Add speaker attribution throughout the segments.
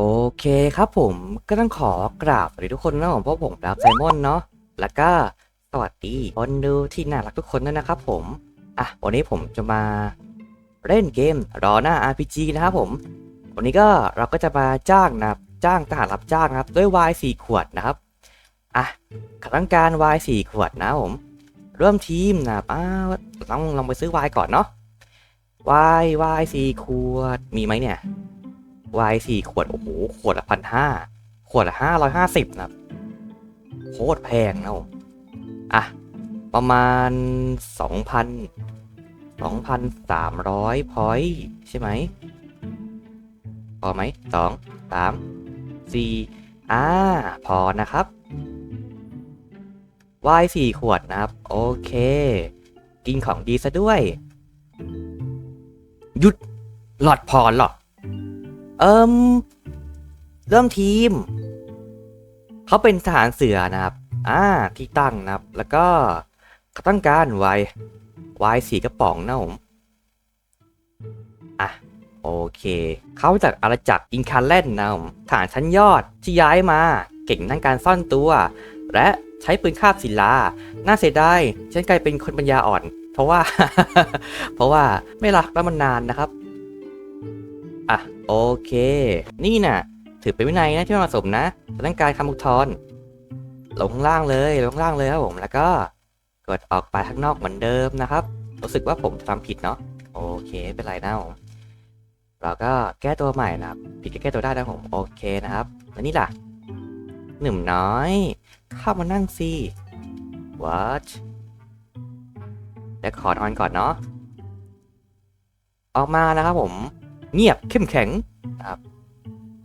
Speaker 1: โอเคครับผมก็ต้องขอกราบสวัสดีทุกคนนะผมเพราะผมดับไซมอนเนาะแล้วก็สวัสดีคนดูที่น่ารักทุกคนด้วยนะครับผมอะวันนี้ผมจะมาเล่นเกมรอหน้า RPG นะครับผม วันนี้ก็เราก็จะมาจ้างนะจ้างทหารรับจ้างนะครับ ด้วย Y 4ขวดนะครับอะขัต้องการ Y 4ขวดนะผมริ่มทีมนะครับอ้าวต้องลองไปซื้อ Y ก่อนเนาะ Y Y 4ขวดมีไหมเนี่ย วายสี่ขวด โอ้โห ขวดละพันห้าขวดละห้าร้อยห้าสิบนะครับโคตรแพงนะอะ ประมาณสองพันสองพันสามร้อยพอยใช่ไหมพอไหมสองสามสี่อ่า พอนะครับวายสี่ขวดนะครับ โอเค กินของดีซะด้วย หยุดหลอดพรเหรอ เอิมเริ่มทีม เขาเป็นทหารเสือนะครับ อ่า ที่ตั้งนะครับ แล้วก็เขาต้งการไวน์ไวน์สีกระป๋องนะผม อะ โอเค เขาจากอาณาจักรอินคาเลนนะผมฐานชั้นยอดที่ย้ายมา เก่งด้านการซ่อนตัว และใช้ปืนคาบศิลา น่าเสียดายฉันกลายเป็นคนปัญญาอ่อน เพราะว่า เพราะว่าไม่รักแล้วมันนานนะครับ อะ โอเค นี่น่ะ ถือเป็นวินัยนะที่ไม่เหมาะสมนะจะต้งการคำอุทธรณ์ลงข้างล่างเลยลงข้างล่างเลยครับผมแล้วก็กดออกไปข้างนอกเหมือนเดิมนะครับ รู้สึกว่าผมทำผิดเนาะโอเคเป็นไรนะผมเราก็แก้ตัวใหม่นะครับ ผิดก็แก้ตัวได้นะผมโอเคนะครับแล้วนี่ล่ะ หนุ่มน้อย เข้ามานั่งสิ what เดี๋ยวขอนอนก่อนเนาะออกมานะครับผม เงียบเข้มแข็งนะครับ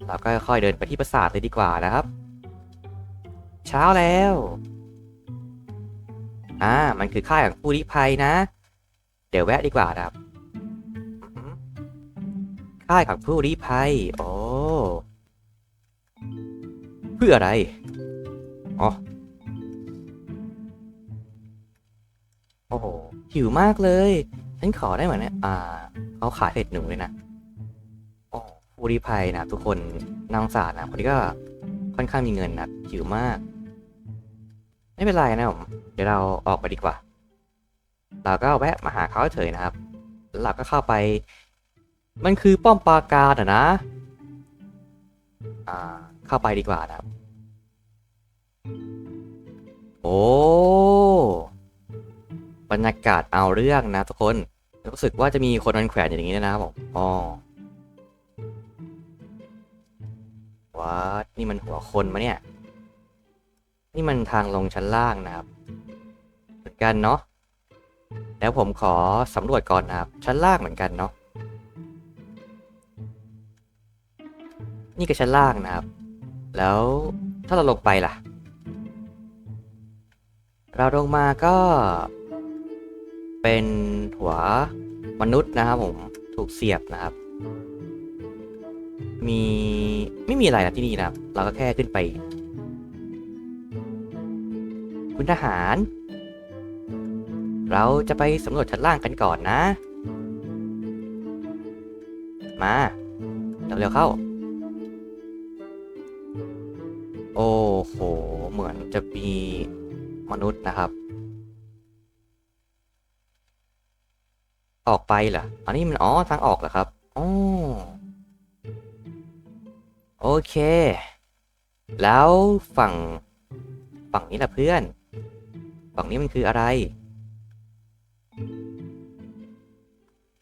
Speaker 1: เราก็ค่อยเดินไปที่ปราสาทเลยดีกว่านะครับ เช้าแล้วอ่ามันคือค่ายของผู้ลี้ภัยนะ เดี๋ยวแวะดีกว่านะครับ ค่ายของผู้ลี้ภัย โอ้เพื่ออะไรอ๋อโอ้โหหิวมากเลย ฉันขอได้ไหมเนี่ยอ่าเขาขายเผ็ดหนูเลยนะ ผู้ริภัยนะทุกคนนางศาสารนะคนนี้ก็ค่อนข้างมีเงินนะหิวมาก ไม่เป็นไรนะผมเดี๋ยวเราออกไปดีกว่า เราก็แวะมาหาเขาเฉยนะครับเราก็เข้าไป มันคือป้อมปราการอะนะอ่าเข้าไปดีกว่านะครับ โอ้บรรยากาศเอาเรื่องนะทุกคนรู้สึกว่าจะมีคนมันแขวนอย่างนี้นะครับผมอ๋อ วัดนี่มันหัวคนมะเนี่ย นี่มันทางลงชั้นล่างนะครับ เหมือนกันเนาะ แล้วผมขอสำรวจก่อนนะครับ ชั้นล่างเหมือนกันเนาะ นี่ก็ชั้นล่างนะครับ แล้วถ้าเราลงไปล่ะ เราลงมาก็ เป็นหัวมนุษย์นะครับผม ถูกเสียบนะครับ มีไม่มีอะไรนะที่นี่นะครับ เราก็แค่ขึ้นไป คุณทหาร เราจะไปสำรวจชั้นล่างกันก่อนนะ มาเร็วๆเข้า โอ้โห เหมือนจะมีมนุษย์นะครับ ออกไปเหรออันนี้มันอ๋อทางออกเหรอครับอ๋อ โอเค แล้วฝั่ง ฝั่งนี้ล่ะเพื่อน ฝั่งนี้มันคืออะไร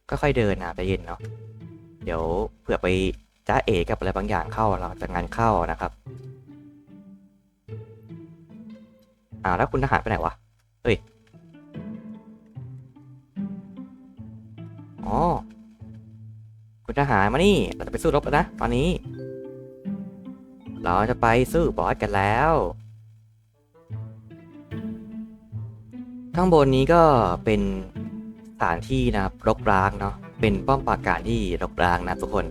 Speaker 1: ก็ค่อยเดินนะใจเย็นเนาะ เดี๋ยวเผื่อไปจ้าเอกับอะไรบางอย่างเข้าเราจะงานเข้านะครับอ่าแล้วคุณทหารไปไหนวะ เฮ้ย อ๋อ คุณทหารมานี่ เราจะไปสู้รบแล้วนะ ตอนนี้ เราจะไปสู้บอสกันแล้ว ข้างบนนี้ก็เป็นสถานที่นะครับรกร้างเนาะ เป็นป้อมปราการที่รกร้างนะทุกคน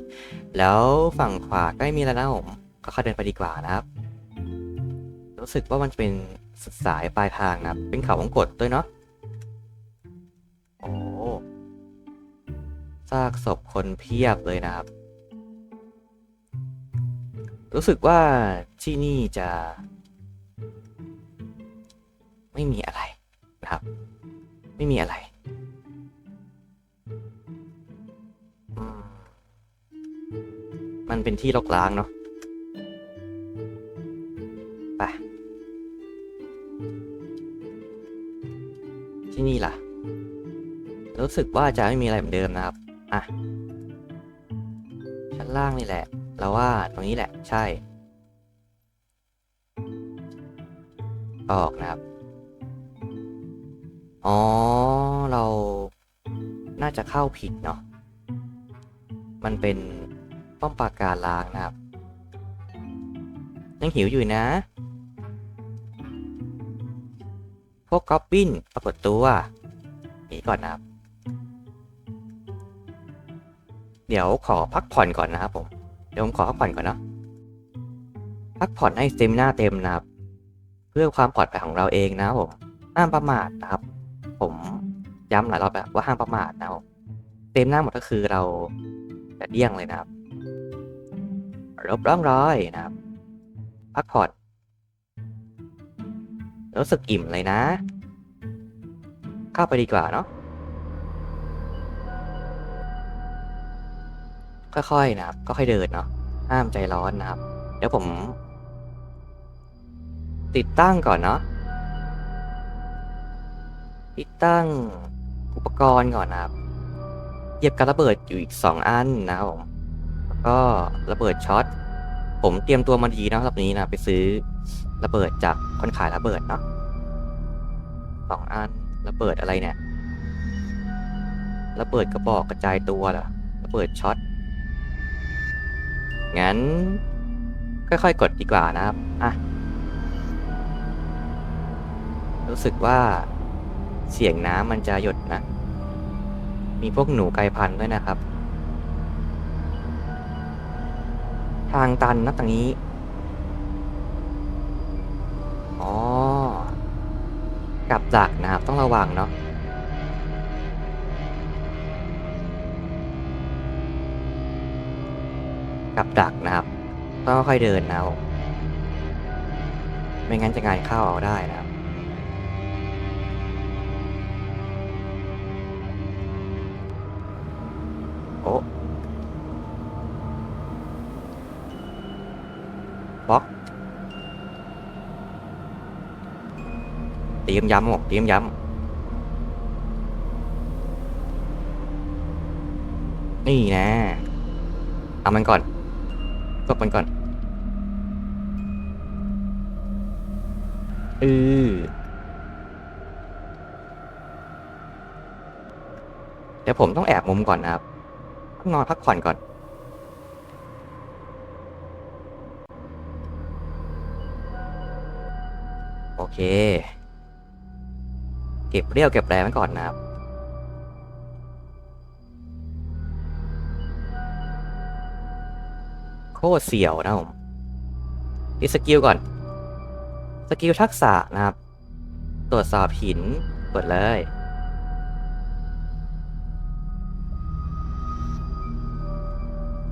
Speaker 1: แล้วฝั่งขวาก็ไม่มีแล้วนะผมก็เข้าเดินไปดีกว่านะครับ รู้สึกว่ามันจะเป็นสุดสายปลายทางนะครับ เป็นเขาวงกดด้วยเนาะ โอ้ซากศพคนเพียบเลยนะครับ รู้สึกว่าที่นี่จะ ไม่มีอะไรนะครับ ไม่มีอะไรมมันเป็นที่รกร้างเนาะไปที่นี่ล่ะ รู้สึกว่าจะไม่มีอะไรเหมือนเดิมนะครับ อะ ชั้นล่างนี่แหละ เราว่าตรงนี้แหละใช่ ออกนะครับ อ๋อ เราน่าจะเข้าผิดเนาะ มันเป็นป้อมปราการล้างนะครับ ยังหิวอยู่นะ พวกก๊อบบินปรากฏตัวหนีก่อนนะครับ เดี๋ยวขอพักผ่อนก่อนนะครับผม เดี๋ยวผมขอพักผ่อนก่อนเนาะพักผ่อนให้สเตมินาเต็มนะครับ เพื่อความปลอดภัยของเราเองนะครับผมห้ามประมาทนะครับ ผมย้ำหลายรอบแล้วว่าห้ามประมาทนะครับผมเต็มหน้าหมดก็คือเราจะเดี้ยงเลยนะครับรบร่องรอยนะครับ พักผ่อนรู้สึกอิ่มเลยนะ เข้าไปดีกว่าเนาะ ค่อยๆนะครับก็ค่อยเดินเนาะห้ามใจร้อนนะครับ เดี๋ยวผม ติดตั้งก่อนเนาะติดตั้งอุปกรณ์ก่อนนะครับเหยียบกระเบิดอยู่อีกสองอันนะครับผมแล้วก็ระเบิดช็อตผมเตรียมตัวมาดีนะรอบนี้นะไปซื้อระเบิดจากคนขายระเบิดเนาะสองอันระเบิดอะไรเนี่ยระเบิดกระบอกกระจายตัวเหรอระเบิดช็อต งั้น ค่อยๆ กดดีกว่านะครับ อะ รู้สึกว่าเสียงน้ำมันจะหยดนะ มีพวกหนูไกลพันธุ์ด้วยนะครับ ทางตันนะตรงนี้ อ๋อ กับดักนะครับ ต้องระวังเนาะ กับดักนะครับต้องค่อยๆเดินนะครับไม่งั้นจะงานเข้าเอาได้นะครับโอ้บล็อกเตรียมย้ำหมกเตรียมย้ำนี่นะเอามันก่อน กดมันก่อนเออเดี๋ยวผมต้องแอบมุมก่อนนะครับต้องนอนพักผ่อนก่อน โอเค เก็บเรียวเก็บแรงไว้ก่อนนะครับ คตรเสี่ยวนะผมดีสกิลก่อน สกิลทักษะนะครับ ตรวจสอบหินเปิดเลย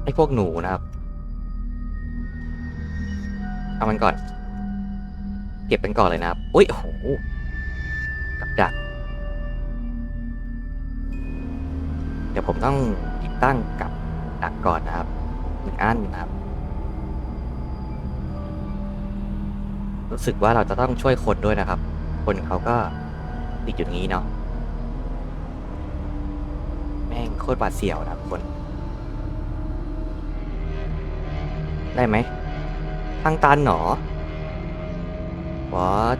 Speaker 1: ไอ้พวกหนูนะครับ เอามันก่อน เก็บเป็นก่อนเลยนะครับ อุ้ยโอ้โหกับดัก เดี๋ยวผมต้องติดตั้งกับดักก่อนนะครับหนึ่งอันนะครับ รู้สึกว่าเราจะต้องช่วยคนด้วยนะครับ คนเขาก็ติดอยู่อย่างนี้เนาะแม่งโคตรบาดเสียวนะคน ได้ไหม ทางตันหนอ what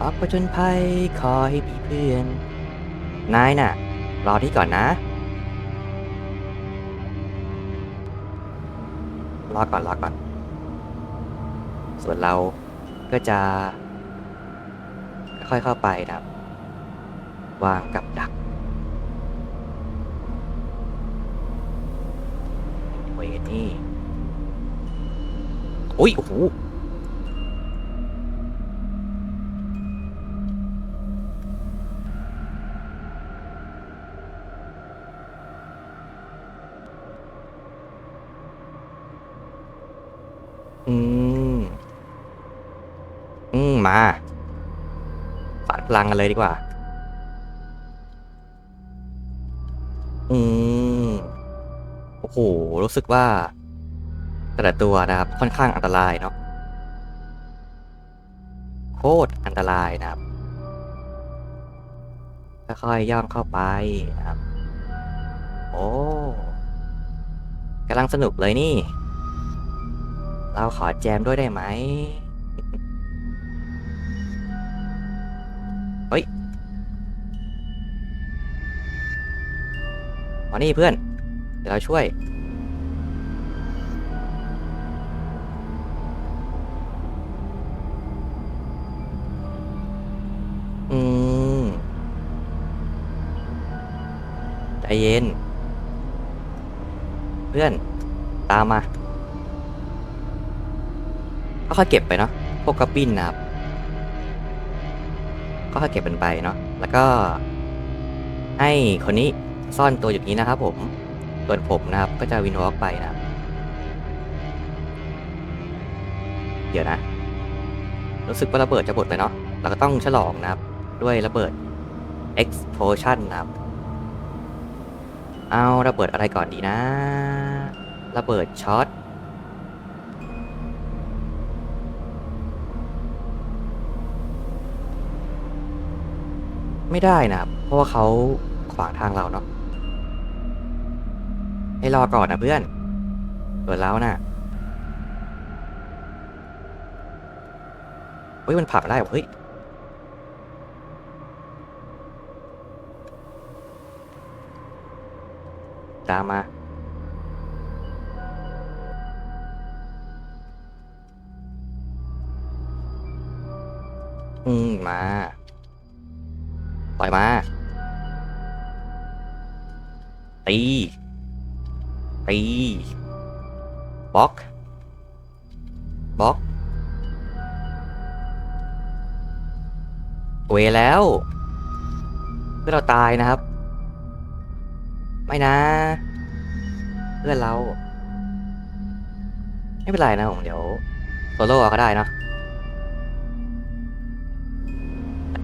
Speaker 1: ออกไปจนภัยขอให้พี่เพื่อน นายน่ะ รอที่ก่อนนะ รอก่อนรอก่อน ส่วนเราก็จะ ค่อยๆเข้าไปนะครับ วางกับดักเวนี่อุ้ยโอ้โห พลังกันเลยดีกว่า อืม โอ้โห รู้สึกว่า แต่ละตัวนะครับ ค่อนข้างอันตรายเนาะ โคตรอันตรายนะครับ ค่อยๆย่องเข้าไปนะครับ โอ้กำลังสนุกเลยนี่ เราขอแจมด้วยได้ไหม มานี่เพื่อน เดี๋ยวเราช่วย อืม ใจเย็น เพื่อน ตามมาก็ค่อยเก็บไปเนาะ พวกกระปิ้นนะครับ ก็ค่อยเก็บมันไปเนาะ แล้วก็ ให้คนนี้ ซ่อนตัวอยู่นี้นะครับผมส่วนผมนะครับก็จะวินวอล์กไปนะเดี๋ยวนะ รู้สึกว่าระเบิดจะหมดไปเนาะเราก็ต้องฉลองนะครับ ด้วยระเบิด explosion นะครับ เอาระเบิดอะไรก่อนดีนะ ระเบิดช็อตไม่ได้นะครับเพราะว่าเขาขวางทางเราเนาะ ให้รอก่อนนะเพื่อนเปิดแล้วนะเฮ้ยมันผักได้เหรอเฮ้ยตามมาอืมมาต่อยมาตี ตีบล็อกบล็อกเวแล้ว เพื่อเราตายนะครับ ไม่นะ เพื่อนเรา ไม่เป็นไรนะผมเดี๋ยวโซโล่ก็ได้เนาะ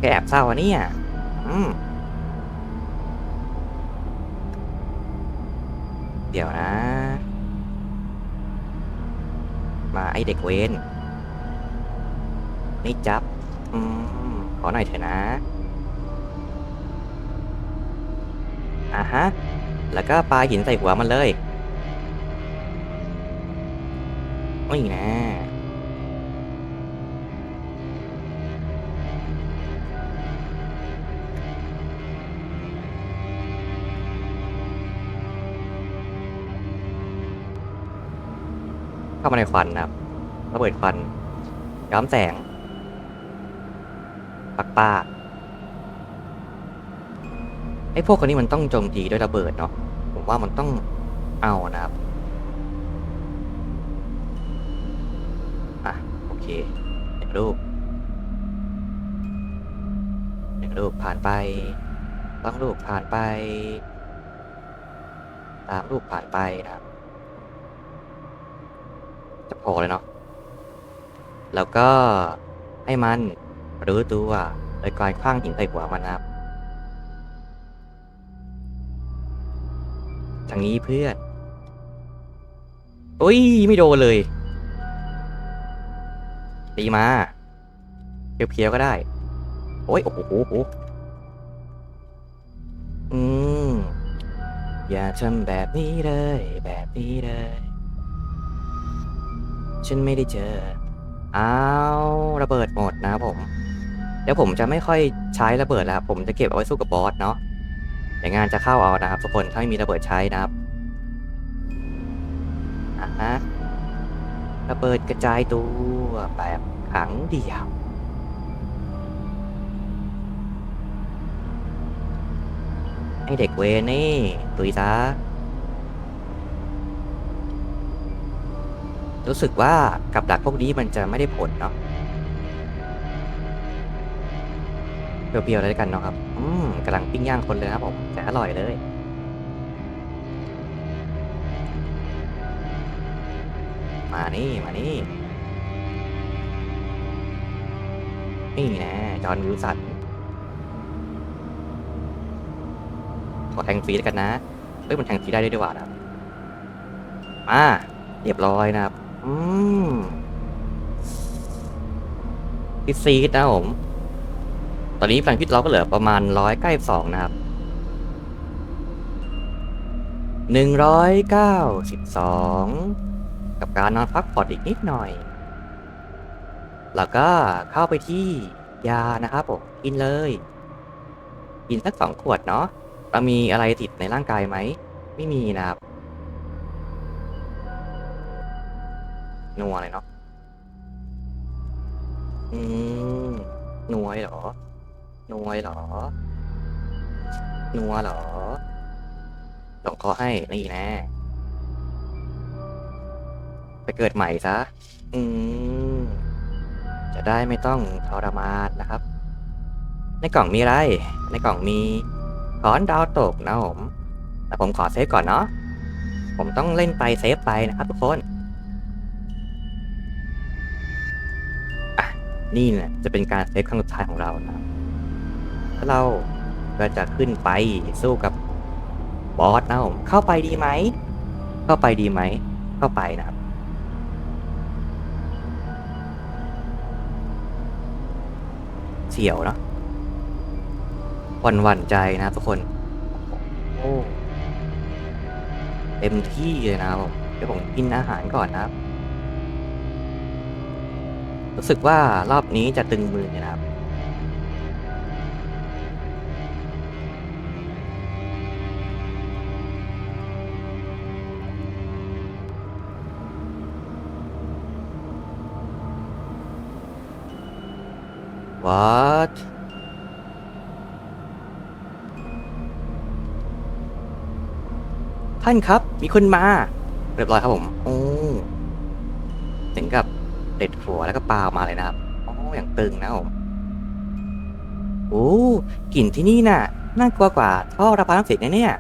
Speaker 1: แกแอบเศร้าอะเนี่ยอืม ดี๋ยวนะ มาไอเด็กเวนนี่จับ อืม ขอหน่อยเถอะนะ อะฮะ แล้วก็ปลาหินใส่หัวมันเลยไม่นะ เข้ามาในควันนะครับระเบิดควัน ย้อมแสง ปักปาไอ้พวกคนนี้มันต้องโจมตีด้วยระเบิดเนาะผมว่ามันต้องเอานะครับอะโอเคหนึ่งรูปหนึ่งรูปผ่านไปสองรูปผ่านไปสามรูปผ่านไปนะครับ จะพอเลยเนาะแล้วก็ให้มันรู้ตัวโดยการคว้างหินใส่หัวมันครับทางนี้เพื่อนอุ้ยไม่โดนเลย ตีมาเพียวๆก็ได้ โอ้ยโอ้โหโอ้โหอืมอย่าทำแบบนี้เลย แบบนี้เลย ฉันไม่ได้เจอ อ้าวระเบิดหมดนะผม เดี๋ยวผมจะไม่ค่อยใช้ระเบิดแล้วผมจะเก็บเอาไว้สู้กับบอสเนาะเดี๋ยวงานจะเข้าเอานะครับทุกคนถ้าไม่มีระเบิดใช้นะครับอะฮะระเบิดกระจายตัวแบบครั้งเดียวให้เด็กเวนี่ตุยซะ รู้สึกว่ากับดักพวกนี้มันจะไม่ได้ผลเนาะเปรี้ยวๆเลยกันเนาะครับ อืมกำลังปิ้งย่างคนเลยครับผมแต่อร่อยเลยมานี่มานี่นี่นะจอห์นวิลสันขอแทงฟรีแล้วกันนะ เฮ้ย มันแทงฟรีได้ด้วยดีกว่านะมาเรียบร้อยนะครับ อืมพิซซีดนะครับผม ตอนนี้พลังพิษเราก็เหลือประมาณร้อยเก้าสองนะครับหนึ่งร้อยเก้าสิบสองกับการนอนพักผ่อนอีกนิดหน่อย แล้วก็เข้าไปที่ยานะครับผมกินเลย กินสักสองขวดเนาะเรามีอะไรติดในร่างกายไหม ไม่มีนะครับ นัวเลยเนาะ อืมนัวเหรอนัวเหรอนัวเหรอส่งคอให้ นี่แน่ไปเกิดใหม่ซะ อืม จะได้ไม่ต้องทรมานนะครับ ในกล่องมีอะไร ในกล่องมีขอนดาวตกนะผม แต่ผมขอเซฟก่อนเนาะ ผมต้องเล่นไปเซฟไปนะครับทุกคน นี่แหละจะเป็นการเซฟครั้งสุดท้ายของเรานะครับแล้วเราก็จะขึ้นไปสู้กับบอสนะผมเข้าไปดีไหม เข้าไปดีไหม เข้าไปนะครับเฉียวเนาะหวันหวันใจนะทุกคน โอ้ เต็มที่เลยนะครับผมเดี๋ยวผมกินอาหารก่อนนะครับ รู้สึกว่ารอบนี้จะตึงมือนะครับ What ท่านครับ มีคนมา เรียบร้อยครับผม โอ้ เด็ดหัวแล้วก็ปาออกมาเลยนะครับโอ้อย่างตึงนะผมโอ้กลิ่นที่นี่น่ะน่ากลัวกว่าท่อระบายน้ำเสียนะเนี่ย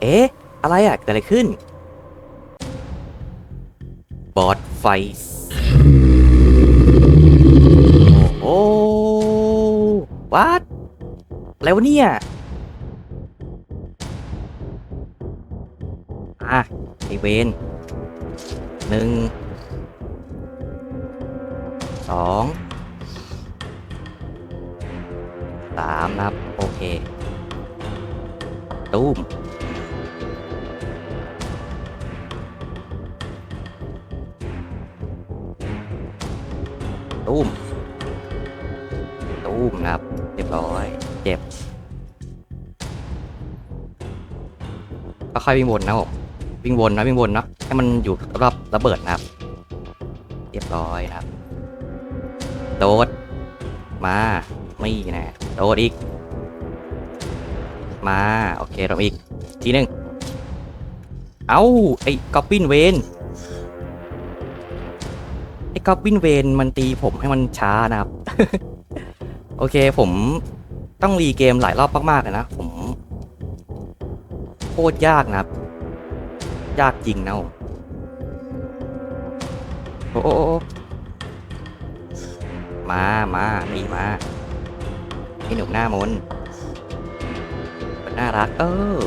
Speaker 1: เอ๊ะ อะไรอะเกิดอะไรขึ้น บอสไฟ โอ้วัดอะไรวะเนี่ย เวนหนึ่งสองสามนะครับ โอเคตุ้มตุ้มตุ้มนะครับ เรียบร้อย เจ็บค่อยวิ่งวนนะผม วิ่งวนนะวิ่งวนเนาะให้มันอยู่รอบระเบิดนะครับ เรียบร้อยนะครับ โดด มาไม่นะโดดอีก มา โอเคเราอีก ทีหนึ่งเอาไอ้กอบบินเวนไอ้กอบบินเวนมันตีผมให้มันช้านะครับ โอเคผมต้องรีเกมหลายรอบมากๆเลยนะ ผมโคตรยากนะครับ ยากจริงนะโอ้โอ้โอ้มามานี่มาไอ้หนุ่มหน้ามนมันน่ารัก เออ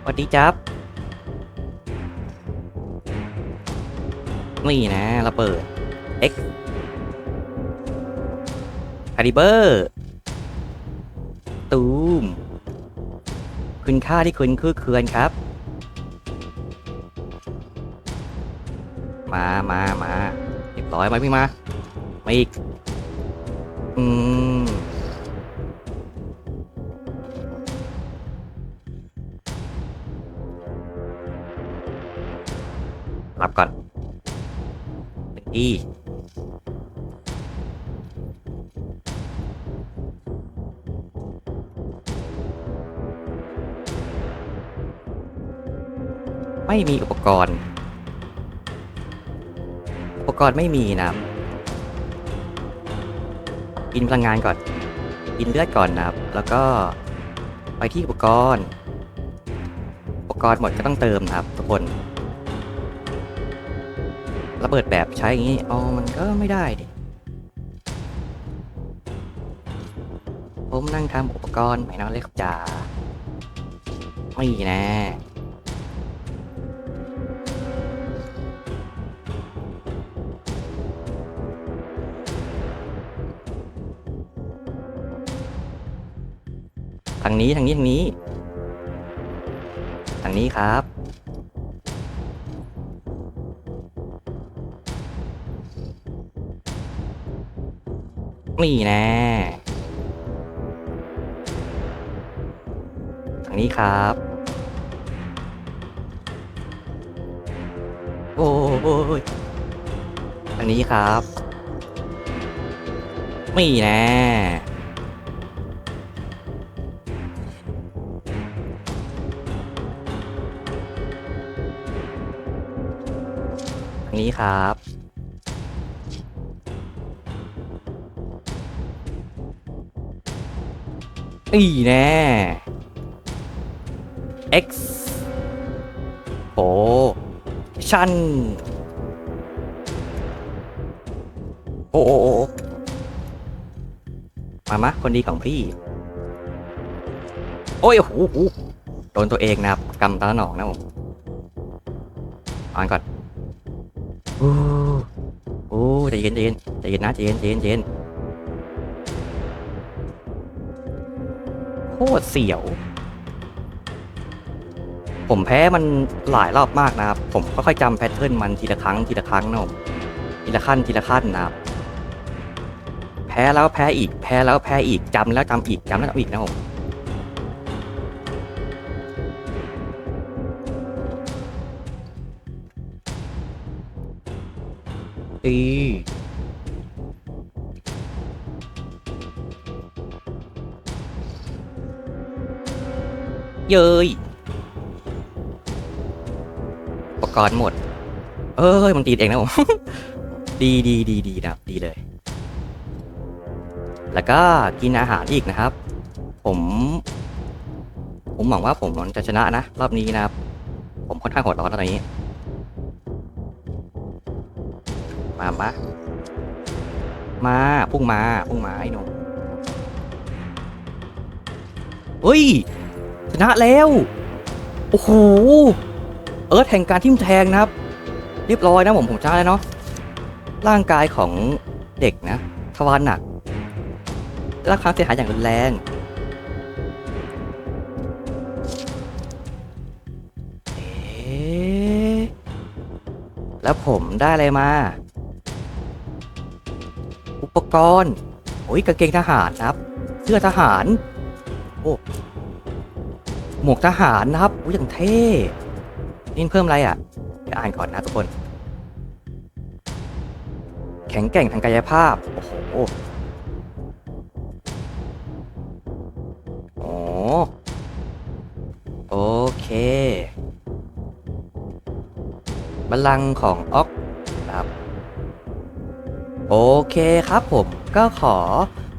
Speaker 1: สวัสดีจับ นี่นะระเบิด X คาลิเบอร์ ตูม คุณค่าที่คุณคือเคือนครับ มามามาเรียบร้อยไหมพี่มามาอีกอืมรับก่อนหนึ่งที่ไม่มีอุปกรณ์ ปกรณ์ไม่มีนะครับ กินพลังงานก่อน กินเลือดก่อนนะครับ แล้วก็ไปที่อุปกรณ์ อุปกรณ์หมดก็ต้องเติมนะครับ ทุกคนระเบิดแบบใช้อย่างนี้อ๋อมันก็ไม่ได้ดิผมนั่งทำอุปกรณ์ไม่น้องเล็กจ๋าไม่แน่างนี้ทางนี้ทางนี้ทางนี้ครับ นี่แน่ทางนี้ครับ โอ้ยทางนี้ครับ นี่แน่ นี้ครับนี่แน่ X โอชั่นโอ้โอโอมามะคนดีของพี่ โอ้ยโอ้โหโอ้โหโดนตัวเองนะครับกำตาหนองนะผมอ่านก่อน โอ้โอ้ใจเย็นใจเย็นใจเย็นนะใจเย็นใจเย็นใจเย็นโคตรเสียว ผมแพ้มันหลายรอบมากนะครับ ผมค่อยๆจำแพทเทิร์นมันทีละครั้งทีละครั้งนะผมทีละขั้นทีละขั้นนะครับ แพ้แล้วแพ้อีก แพ้แล้วแพ้อีกจำแล้วจำอีกจำแล้วจำอีกนะผม อีเย้ยอุปกรณ์หมด เอ้ย มันตีเองนะผม ดีดีดีดีนะครับดีเลย แล้วก็กินอาหารอีกนะครับ ผม ผมหวังว่าผมจะชนะนะ รอบนี้นะครับ ผมค่อนข้างโหดร้อนตอนนี้ มามามาพุ่งมาพุ่งมาไอ้หนุ่มเฮ้ย ชนะแล้ว โอ้โห เอิร์ธแห่งการทิมแทงนะครับ เรียบร้อยนะผมผมชนะแล้วเนาะ ร่างกายของเด็กนะทวารหนักรับความเสียหายอย่างรุนแรงเอ๊ะแล้วผมได้อะไรมา ปกรณ์โอ้ยกางเกงทหารนะครับ เสื้อทหาร โอ้ หมวกทหารนะครับโอ้ยอย่างเท่นี่เพิ่มอะไรอะเดี๋ยวอ่านก่อนนะทุกคน แข็งแกร่งทางกายภาพ โอ้โหโอ้โอเค บัลลังก์ของออก โอเคครับผมก็ขอ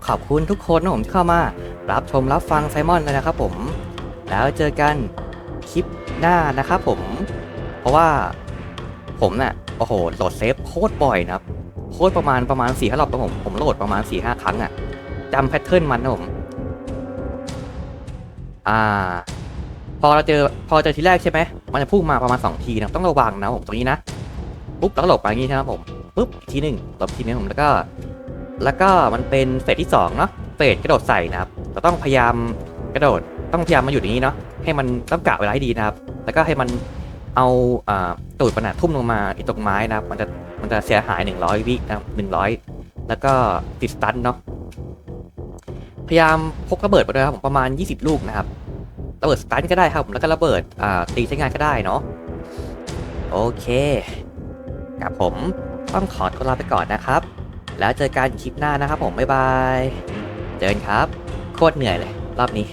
Speaker 1: ขอบคุณทุกคนนะผมที่เข้ามา รับชมรับฟังไซมอนเลยนะครับผม แล้วเจอกันคลิปหน้านะครับผม เพราะว่าผมน่ะโอ้โหโหลดเซฟโคตรบ่อยนะครับโคตรประมาณประมาณสี่ห้ารอบนะผม ผมโหลดประมาณสี่ห้าครั้งอะ่ะจำแพทเทิร์นมันนะผม อ่า พอเราเจอพอเจอทีแรกใช่ไหมมันจะพุ่งมาประมาณสองทีนะต้องระวังนะผมตรงนี้นะ ปุ๊บแล้วก็หลบไปอย่างนี้ใช่ไหมผมปุ๊บทีหนึ่งหลบทีนึงผมแล้วก็ แล้วก็มันเป็นเฟสที่สองเนาะเฟสกระโดดใส่นะครับเราต้องพยายามกระโดดต้องพยายามมาอยู่อย่างนี้เนาะให้มันต้องกะเวลาให้ดีนะครับ แล้วก็ให้มันเอาอ่าตูดมันอะทุ่มลงมาอีตรงไม้นะครับ มันจะมันจะเสียหาย 100 วินะครับ100แล้วก็ติดสตันเนาะพยายามพกระเบิดไปด้วยครับผมประมาณ 20 ลูกนะครับระเบิดสตันก็ได้ครับผมแล้วก็ระเบิดอ่าตีใช้งานก็ได้เนาะโอเค กับผมต้องขอตัวลาไปก่อนนะครับ แล้วเจอกันคลิปหน้านะครับผมบ๊ายบาย เจอกันครับ โคตรเหนื่อยเลย รอบนี้